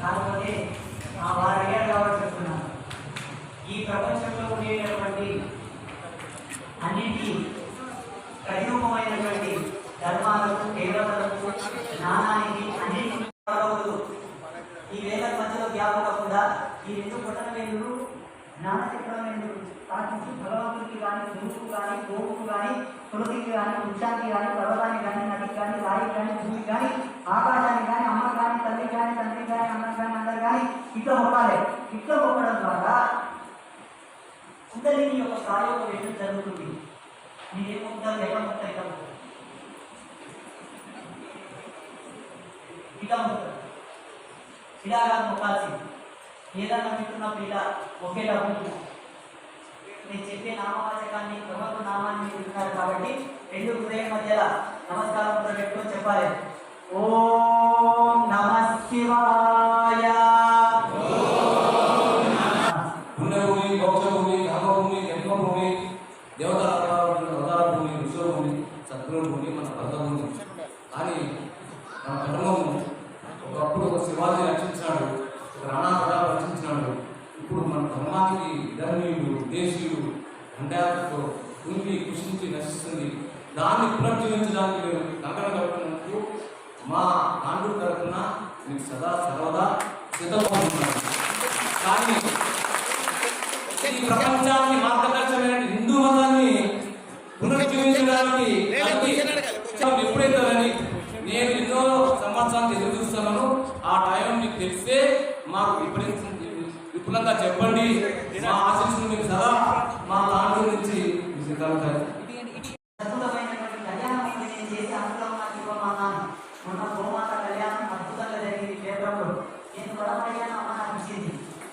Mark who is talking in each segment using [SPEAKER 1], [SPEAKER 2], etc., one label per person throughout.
[SPEAKER 1] కాకపోతే వారు అడిగారు కాబట్టి చెప్తున్నాను. ఈ ప్రపంచంలో ఉండేటటువంటి అన్నింటి ప్రతిరూపమైనటువంటి ధర్మాలకు దేవతలకు జ్ఞానానికి అన్నింటి ఈ వేల మధ్యలో జ్ఞాపకకుండా ఈ రెండు పుట్టనవేలు జ్ఞాన చక్రమైన పాటించి భగవంతుడికి కానీ గురువుకు కానీ గోవుకు కానీ తులసికి కానీ వృక్షానికి కానీ పర్వతానికి కానీ నదికి కానీ రాయికి కానీ భూమికి కానీ ఆకాశానికి కానీ అమ్మ కానీ తల్లి కానీ తండ్రి కానీ అన్న కానీ అందరు కానీ ఇట్లా మొక్కాలి ఇట్లా మొక్కడం ద్వారా కుండలిని యొక్క ప్రాయోగ వేయడం జరుగుతుంది మీరేం మొక్కుతారు ఎలా మొక్కుతారు ఇట్లా మొక్కుతారు ఇట్లా మొక్కుతారు ఇలా కాదు మొక్కాల్సింది ఏదన్నా వింటున్న పిల్ల ఒకేలా ఉంటుంది నేను చెప్పే నామవాచకాన్ని ప్రభుత్వ నామాన్ని మీరు వింటున్నారు కాబట్టి రెండు హృదయం మధ్యల నమస్కారం పెట్టుకొని చెప్పాలి. ఓం నమ శివాయ.
[SPEAKER 2] పుణ్యభూమి మోక్షభూమి కామభూమి జన్మభూమి దేవతా భూమి విశ్వభూమి సద్గుణ భూమి మన బంధభూమి. మన ధర్మీయుడు దేశీయుడు అంటాతో కుంగి కృషించి నశిస్తుంది. దాన్ని పునర్జీవించడానికి మేము నగరం కట్టుకున్నందుకు మా నాండు తరఫున మీకు సదా సర్వదా సిద్ధమవుతున్నాను కానీ ఈ ప్రపంచాన్ని మార్గదర్శకమైన హిందూ మతాన్ని పునరుజ్జీవించడానికి ఎప్పుడైతే ఎప్పుడైతుందని నేను ఎన్నో సంవత్సరానికి ఎదురు చూస్తున్నాను. ఆ టైం మీకు తెలిస్తే మాకు విపరీతం విపులంగా చెప్పండి. మా ఆశీస్సులు మీకు సదా మా తాండ్రు నుంచి మీకు కలుగుతాయి
[SPEAKER 1] కళ్యాణం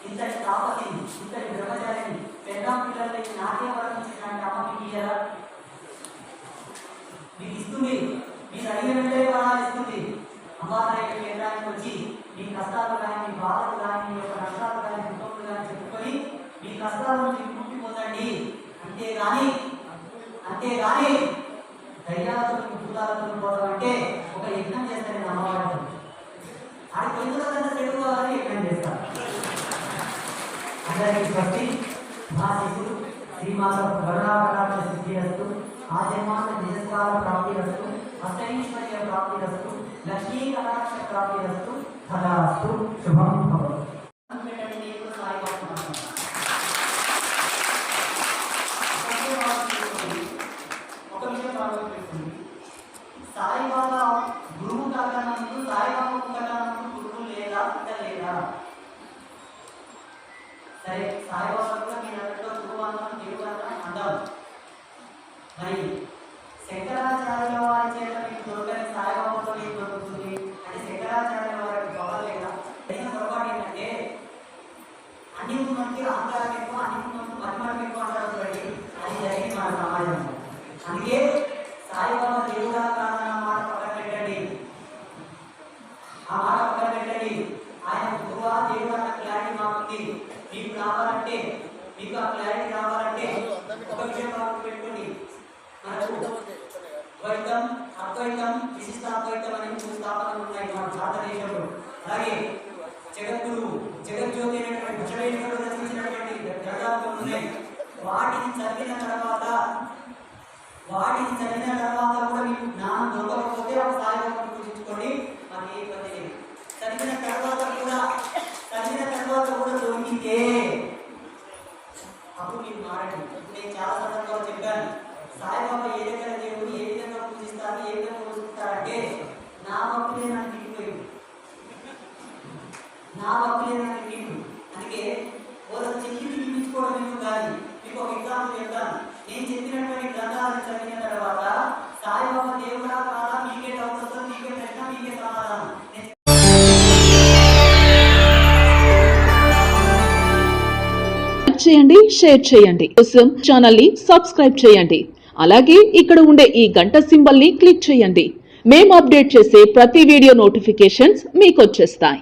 [SPEAKER 1] ఇంతటి ఇంతటి బ్రహ్మచారిని పిల్లలకి నాకే వరం అమ్మ మీకు ఇయ్యరా మీకు ఇస్తుంది. మీరు అడిగిన వరాలు ఇస్తుంది. అమ్మవారి కేంద్రానికి వచ్చి మీ కష్టాలు కానీ మీ బాధలు కానీ మీ యొక్క నష్టాలు కాబట్టి మీ కష్టాల నుంచి విముక్తి పొందండి అంతేగాని అంతేగాని దయ్యాలతో భూతాలతో పోవడం అంటే ఒక యజ్ఞం చేస్తారని అమ్మవారు ఆడి పొందుతుందంటే తెలుగు వాళ్ళని యజ్ఞం చేస్తారు. అందరికీ స్వస్తి. మా శిశుడు శ్రీమాత వరుణాకరాక్ష సిద్ధి రస్తు ఆ జన్మాంత నిజస్కార ప్రాప్తి రస్తు అష్టైశ్వర్య ప్రాప్తి రస్తు లక్ష్మీ కటాక్ష ప్రాప్తి రస్తు తదాస్తు. శుభం భవతు. అన్ని ఉన్నందుకు ఎక్కువ అన్ని ఉన్నందుకు పరిమాణం ఎక్కువ అంటారు అది జరిగింది మన సమాజంలో. అందుకే సాయిబాబా దేవుడా కాదన్న మాట పక్కన పెట్టండి. ఆ మాట పక్కన పెట్టండి. ఆయన గురువా దేవుడు అన్న క్లారిటీ మాకుంది. మీకు కావాలంటే మీకు ఆ క్లారిటీ కావాలంటే ఒక విషయం మాకు పెట్టుకోండి. మనకు ద్వైతం అద్వైతం విశిష్టాద్వైతం అనే మూడు స్థాపనలు ఉన్నాయి మన భారతదేశంలో. అలాగే జగద్గురు జగజ్యోతి అనే వాటిని చదివిన తర్వాత వాటిని చదివిన తర్వాత కూడా మీకు జ్ఞానం దొరకకపోతే ఒక స్థాయిలో పూజించుకోండి మాకు ఏ ఇబ్బంది లేదు. చదివిన తర్వాత కూడా చదివిన తర్వాత కూడా దొరికితే అప్పుడు మీరు మారండి. ఇప్పుడు నేను చాలా సందర్భాలు చెప్పాను సాయిబాబా ఏ దగ్గర దేవుడు ఏ విధంగా పూజిస్తారు ఏ విధంగా పూజిస్తారంటే నా భక్తులే నాకు దిగిపోయింది నా భక్తులే నాకు దిగు అందుకే వాళ్ళ చెల్లిని నియమించుకోవడం ఎందుకు కాదు మీకు ఒక ఎగ్జాంపుల్ చెప్తాను నేను చెప్పినటువంటి గ్రంథాలను చదివిన తర్వాత సాయిబాబా దేవుడా కాదా మీకే డౌట్ వస్తుంది మీకే ప్రశ్న మీకే సమాధానం.
[SPEAKER 3] చేయండి షేర్ చేయండి. కోసం ఛానల్ని సబ్స్క్రైబ్ చేయండి. అలాగే ఇక్కడ ఉండే ఈ గంట సింబల్ని క్లిక్ చేయండి. మేము అప్డేట్ చేసే ప్రతి వీడియో నోటిఫికేషన్స్ మీకు వచ్చేస్తాయి.